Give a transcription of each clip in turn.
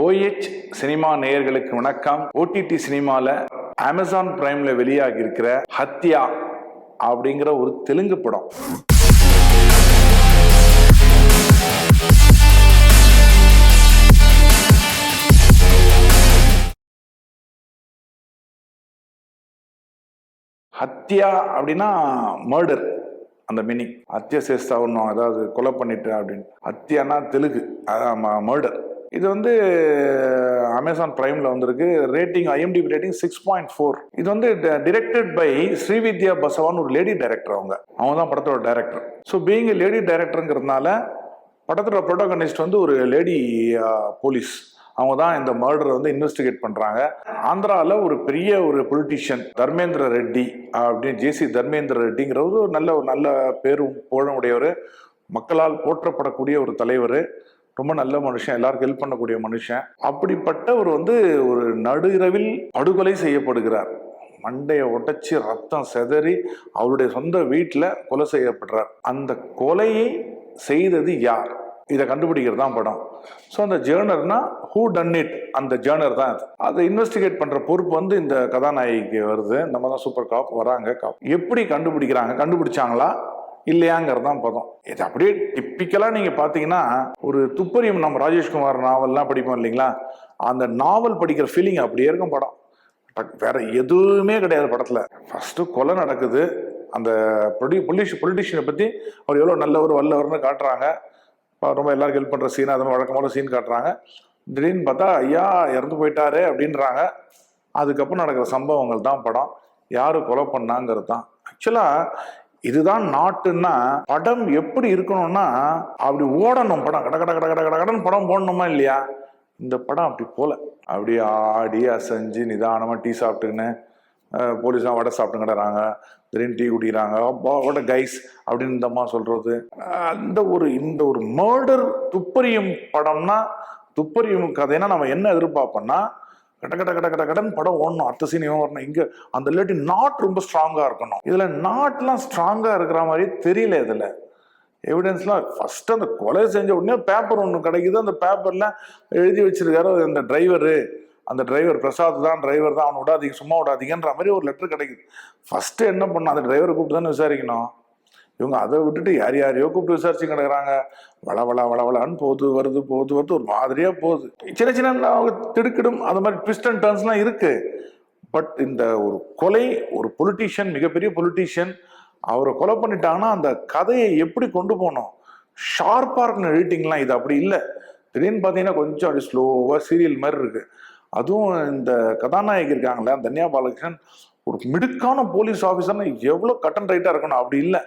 OH cinema நேயர்களுக்கு வணக்கம். OTT சினிமால அமேசான் பிரைம்ல வெளியாகி இருக்கிற ஹத்யா அப்படிங்கிற ஒரு தெலுங்கு படம். ஹத்யா அப்படின்னா மர்டர் அந்த மீனிங் ஹத்யா ஒன்றும் அதாவது கொலை பண்ணிட்டு அப்படின்னு. ஹத்யானா தெலுங்கு அதான் மர்டர் இது வந்து அமேசான் பிரைம்ல வந்திருக்கு. Rating IMDb rating six point four இது வந்து டிரெக்டட் பை ஸ்ரீவித்யா பசவான் ஒரு லேடி டைரக்டர் அவங்க. அவங்க தான் படத்தோட டைரக்டர் ஸோ பீயிங் லேடி டைரக்டருங்கிறதுனால படத்தோட ப்ரோட்டோகனிஸ்ட் வந்து ஒரு லேடி போலீஸ் அவங்க தான் இந்த மர்டரை வந்து இன்வெஸ்டிகேட் பண்ணுறாங்க ஆந்திராவில் ஒரு பெரிய ஒரு பொலிட்டிஷியன் தர்மேந்திர ரெட்டி அப்படின்னு ஜேசி தர்மேந்திர ரெட்டிங்கிறவர் ஒரு நல்ல ஒரு நல்ல பேரும் புகழும் உடையவர். மக்களால் போற்றப்படக்கூடிய ஒரு தலைவர். ரொம்ப நல்ல மனுஷன் எல்லாருக்கும் ஹெல்ப் பண்ணக்கூடிய மனுஷன். அப்படிப்பட்டவர் வந்து ஒரு நடு இரவில் படுகொலை செய்யப்படுகிறார். மண்டையை உடைச்சி ரத்தம் செதறி அவருடைய சொந்த வீட்டில் கொலை செய்யப்படுறார். அந்த கொலையை செய்தது யார்? இதை கண்டுபிடிக்கிறது தான் படம். ஸோ அந்த ஜேர்னர்னா ஹூ டன் இட் அந்த ஜேர்னர் தான் அது. அதை இன்வெஸ்டிகேட் பண்ணுற பொறுப்பு வந்து இந்த கதாநாயகிக்கு வருது. நம்ம தான் சூப்பர் காப் வராங்க. காப் எப்படி கண்டுபிடிக்கிறாங்க கண்டுபிடிச்சாங்களா? இல்லையாங்கிறது தான் பதம். இது அப்படியே டிப்பிக்கலாக நீங்கள் பார்த்தீங்கன்னா ஒரு துப்பறியும் நம்ம ராஜேஷ்குமார் நாவல்லாம் படிப்போம் இல்லைங்களா? அந்த நாவல் படிக்கிற ஃபீலிங் அப்படியே இருக்கும் படம். டக் வேற எதுவுமே கிடையாது படத்தில். ஃபர்ஸ்ட் கொலை நடக்குது. அந்த பொலி பொலிஷ் பொலிட்டிஷியனை பற்றி அவர் எவ்வளோ நல்லவர் வல்லவர்னு காட்டுறாங்க. ரொம்ப எல்லாருக்கும் ஹெல்ப் பண்ணுற சீன் அது மாதிரி வழக்கமான சீன் காட்டுறாங்க. திடீர்னு பார்த்தா ஐயா இறந்து போயிட்டாரு அப்படின்றாங்க. அதுக்கப்புறம் நடக்கிற சம்பவங்கள் தான் படம். யாரு கொலை பண்ணாங்கிறது தான் ஆக்சுவலாக இதுதான் நாட்டுன்னா படம் எப்படி இருக்கணும்னா அப்படி ஓடணும் படம். கட கட கட கட கட படம் போடணுமா இல்லையா? இந்த படம் அப்படி போல. அப்படி ஆடி அசைஞ்சு நிதானமாக டீ சாப்பிட்டுக்கின்னு போலீஸ்லாம் வடை சாப்பிட்டு கிடறாங்க திடீர்னு டீ குடிக்கிறாங்க. அப்பா கைஸ் அப்படின்னு இந்தம்மா சொல்கிறது சொல்றது. அந்த ஒரு இந்த ஒரு மர்டர் துப்பறியும் படம்னா துப்பறியும் கதைனா நம்ம என்ன எதிர்பார்ப்போம்னா கட கட கட கட கடன் படம் ஓடணும். அடுத்த சீன் இவன் வரணும். இங்க அந்த இல்லாட்டி நாட் ரொம்ப ஸ்ட்ராங்கா இருக்கணும். இதுல நாட்லாம் ஸ்ட்ராங்கா இருக்கிற மாதிரி தெரியல இதுல. எவிடன்ஸ்லாம் ஃபர்ஸ்ட் அந்த கொலை செஞ்ச உடனே பேப்பர் ஒன்று கிடைக்குது. அந்த பேப்பர்ல எழுதி வச்சிருக்காரு அந்த டிரைவரு அந்த டிரைவர் பிரசாத் தான் டிரைவர் தான். அவனை விடாதீங்க சும்மா விடாதீங்கன்ற மாதிரி ஒரு லெட்டர் கிடைக்குது. ஃபர்ஸ்ட் என்ன பண்ண அந்த டிரைவரை கூப்பிட்டு தானே விசாரிக்கணும். இவங்க அதை விட்டுட்டு யார் யாரையோ கூப்பிட்டு விசாரிச்சு கிடக்குறாங்க. வளவள வளவளன்னு போது போகுது வருது போகுது வருது ஒரு மாதிரியா போகுது. சின்ன சின்ன அவங்க திடுக்கிடும். அந்த மாதிரி ட்விஸ்ட் அண்ட் டர்ன்ஸ்லாம் இருக்கு. பட் இந்த ஒரு கொலை ஒரு பொலிட்டீஷியன் மிகப்பெரிய பொலிட்டீஷியன் அவரை கொலை பண்ணிட்டாங்கன்னா அந்த கதையை எப்படி கொண்டு போகணும்? ஷார்ப்பாக இருக்கணும் எடிட்டிங்லாம் இது அப்படி இல்லை. திடீர்னு பார்த்தீங்கன்னா கொஞ்சம் அப்படி ஸ்லோவாக சீரியல் மாதிரி இருக்கு. அதுவும் இந்த கதாநாயகி இருக்காங்களே தன்யா பாலகிருஷ்ணன் ஒரு மிடுக்கான போலீஸ் ஆஃபீஸர்னு எவ்வளோ கட்டன் ரைட்டாக இருக்கணும்? அப்படி இல்லை.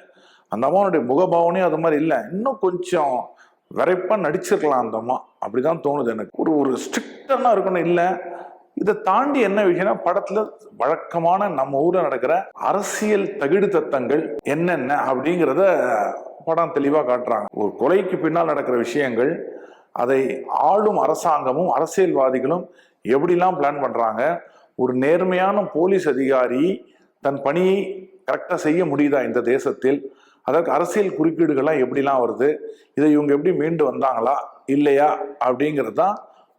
அந்த அம்மாவுடைய முகபாவனையும் அது மாதிரி இல்லை. இன்னும் கொஞ்சம் விரைப்பாக நடிச்சிருக்கலாம் அந்த அம்மா. அப்படிதான் தோணுது எனக்கு. ஒரு ஒரு ஸ்ட்ரிக்டான இருக்கணும். இல்லை இதை தாண்டி என்ன விஷயம்னா படத்துல வழக்கமான நம்ம ஊர்ல நடக்கிற அரசியல் தகிடு தத்தங்கள் என்னென்ன அப்படிங்கிறத படம் தெளிவா காட்டுறாங்க. ஒரு கொலைக்கு பின்னால் நடக்கிற விஷயங்கள் அதை ஆளும் அரசாங்கமும் அரசியல்வாதிகளும் எப்படிலாம் பிளான் பண்றாங்க? ஒரு நேர்மையான போலீஸ் அதிகாரி தன் பணியை கரெக்டாக செய்ய முடியுதா இந்த தேசத்தில்? அதற்கு அரசியல் குறுக்கீடுகள்லாம் எப்படிலாம் வருது? இதை இவங்க எப்படி மீண்டு வந்தாங்களா? இல்லையா? அப்படிங்கிறது தான்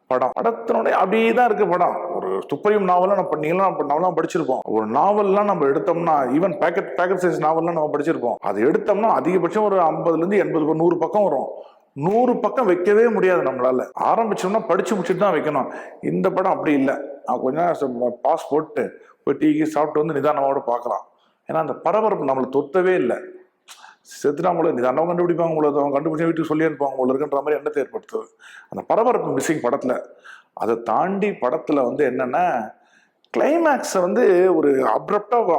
படம். படத்தினுடைய அப்படியே தான் இருக்கு படம். ஒரு துப்பறியும் நாவலாம் நம்ம நீங்களாம் நம்ம நாவலாம் படிச்சிருப்போம். ஒரு நாவல்லாம் நம்ம எடுத்தோம்னா ஈவன் பேக்கெட் பேக்கெட் சைஸ் நாவல்லாம் நம்ம படிச்சிருப்போம். அது எடுத்தோம்னா அதிகபட்சம் ஒரு ஐம்பதுல இருந்து எண்பது நூறு பக்கம் வரும். நூறு பக்கம் வைக்கவே முடியாது நம்மளால. ஆரம்பிச்சோம்னா படிச்சு முடிச்சுட்டு தான் வைக்கணும். இந்த படம் அப்படி இல்லை. நான் கொஞ்ச நேரம் பாஸ் போட்டு போய் டீ சாப்பிட்டு வந்து நிதானமாவோட பார்க்கலாம். ஏன்னா அந்த பரபரப்பு நம்மளை தொத்தவே இல்லை. செத்துனா போல நிதானம் கண்டுபிடிப்பாங்க போல அவங்க கண்டுபிடிச்ச வீட்டுக்கு சொல்லி அனுப்புவாங்க போல இருக்குன்ற மாதிரி எண்ணத்தை ஏற்படுத்துது. அந்த பரபரப்பு மிஸ்ஸிங் படத்தில். அதை தாண்டி படத்தில் வந்து என்னென்னா கிளைமேக்ஸை வந்து ஒரு அப்ரப்டாக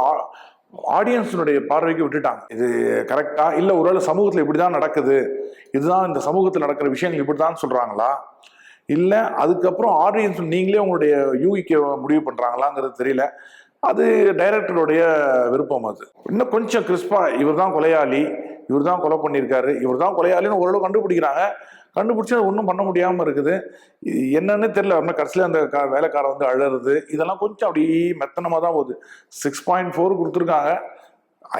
ஆடியன்ஸினுடைய பார்வைக்கு விட்டுட்டாங்க. இது கரெக்டாக இல்லை ஒருவேளை இப்படி தான் நடக்குது. இதுதான் இந்த சமூகத்தில் நடக்கிற விஷயங்கள் இப்படிதான் சொல்கிறாங்களா இல்லை அதுக்கப்புறம் ஆடியன்ஸ் நீங்களே உங்களுடைய யூகிக்க முடிவு பண்ணுறாங்களாங்கிறது தெரியல. அது டைரக்டருடைய விருப்பம் அது. இன்னும் கொஞ்சம் கிறிஸ்பா இவர் தான் கொலையாளி இவர் தான் கொலை பண்ணியிருக்காரு இவர் தான் கொலையாளின்னு ஓரளவு கண்டுபிடிக்கிறாங்க. கண்டுபிடிச்சி அது ஒன்றும் பண்ண முடியாமல் இருக்குது. என்னன்னு தெரியல. அப்படின்னா கடைசியில் அந்த க வேலைக்காரன் வந்து அழறது இதெல்லாம் கொஞ்சம் அப்படியே மெத்தனமாக தான் போகுது. சிக்ஸ் பாயிண்ட் ஃபோர் கொடுத்துருக்காங்க.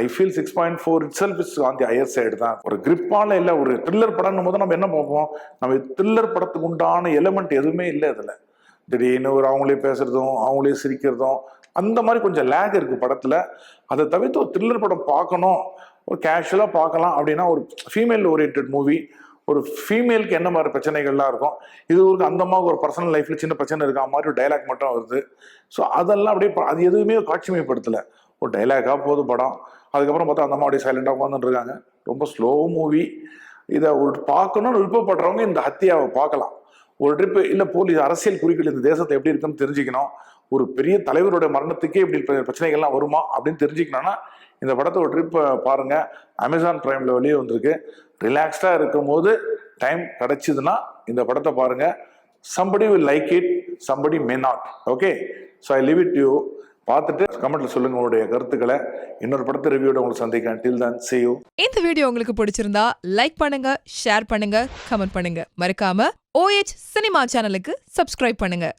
I feel six point four itself is on the higher side தான். ஒரு கிரிப்பால இல்லை ஒரு த்ரில்லர் படம்னும் போது நம்ம என்ன பார்ப்போம்? நம்ம த்ரில்லர் படத்துக்கு உண்டான எலிமெண்ட் எதுவுமே இல்லை இதில். திடீர்னு ஒரு அவங்களே பேசுறதும் அவங்களே சிரிக்கிறதும் அந்த மாதிரி கொஞ்சம் லேக் இருக்கு படத்துல. அதை தவிர்த்து ஒரு த்ரில்லர் படம் பார்க்கணும். ஒரு கேஷுவலாக பார்க்கலாம் அப்படின்னா ஒரு ஃபீமேல் ஓரியன்ட் மூவி ஒரு ஃபீமேலுக்கு என்ன மாதிரி பிரச்சனைகள்லாம் இருக்கும்? இது ஒரு அந்த ஒரு பர்சனல் லைஃப்ல சின்ன பிரச்சனை இருக்கா? மாதிரி ஒரு டைலாக் மட்டும் வருது. ஸோ அதெல்லாம் அப்படியே அது எதுவுமே காட்சிமைப்படுத்தலை. ஒரு டைலாக்காக போகுது படம். அதுக்கப்புறம் பார்த்தா அந்த அம்மா அப்படியே சைலண்டாக உட்காந்துருக்காங்க ரொம்ப ஸ்லோ மூவி இதை ஒரு பார்க்கணும்னு விருப்பப்படுறவங்க இந்த ஹத்தியாவை பார்க்கலாம். ஒரு ட்ரிப்பு இல்லை போலீஸ் அரசியல் குறிக்கீடு இந்த தேசத்தை எப்படி இருக்குன்னு தெரிஞ்சுக்கணும். ஒரு பெரிய தலைவருடைய மரணத்துக்கே இப்படி பிரச்சனைகள்லாம் வருமா அப்படின்னு தெரிஞ்சுக்கணும்னா இந்த படத்தை ஒரு ட்ரிப் பாருங்க. அமேசான் பிரைம்ல வெளியே வந்திருக்கு. ரிலாக்ஸ்டா இருக்கும் போது டைம் கிடைச்சதுன்னா இந்த படத்தை பாருங்க. Somebody will like it somebody may not okay so I leave it you பார்த்துட்டு கமெண்ட்ல சொல்லுங்க உங்களுடைய கருத்துக்களை. இன்னொரு படத்தை ரிவ்யூட உங்களுக்கு சந்திக்கிறேன். டில் தான் see யூ இந்த வீடியோ உங்களுக்கு பிடிச்சிருந்தா லைக் பண்ணுங்க ஷேர் பண்ணுங்க கமெண்ட் பண்ணுங்க. மறக்காம ஓஎச் சினிமா சேனலுக்கு சப்ஸ்கிரைப் பண்ணுங்க.